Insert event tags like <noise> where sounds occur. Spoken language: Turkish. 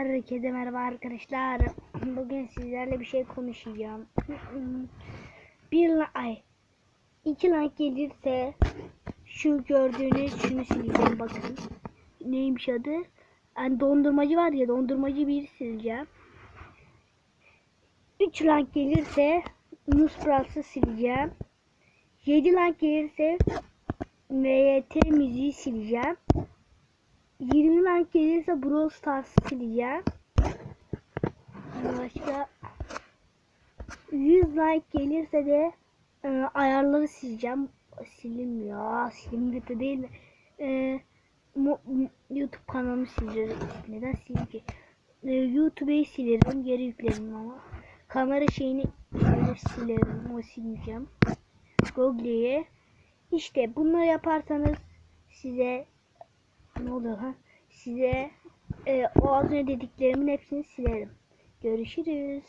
Herkese merhaba arkadaşlar. <clears throat> Bugün sizlerle bir şey konuşacağım. <clears throat> Bir ay iki like gelirse şu gördüğünüz şunu sileceğim bakın. Neymiş adı? Yani dondurmacı var ya dondurmacı bir sileceğim. 3 like gelirse Nus Bras'ı sileceğim. 7 like gelirse MYT müziği sileceğim. 20 like gelirse Brawl Stars'ı sileceğim. Başka 100 like gelirse de e, ayarları sileceğim. Silinmiyor. Silinmiyor da değil. E, YouTube kanalımı sileceğim. Neden sileyim ki? E, YouTube'u silerim. Geri yüklerim ama. Kamera şeyini silerim. O sileceğim. Google'yi. İşte bunları yaparsanız size ne oluyor ha? Size e, o az önce dediklerimin hepsini silerim. Görüşürüz.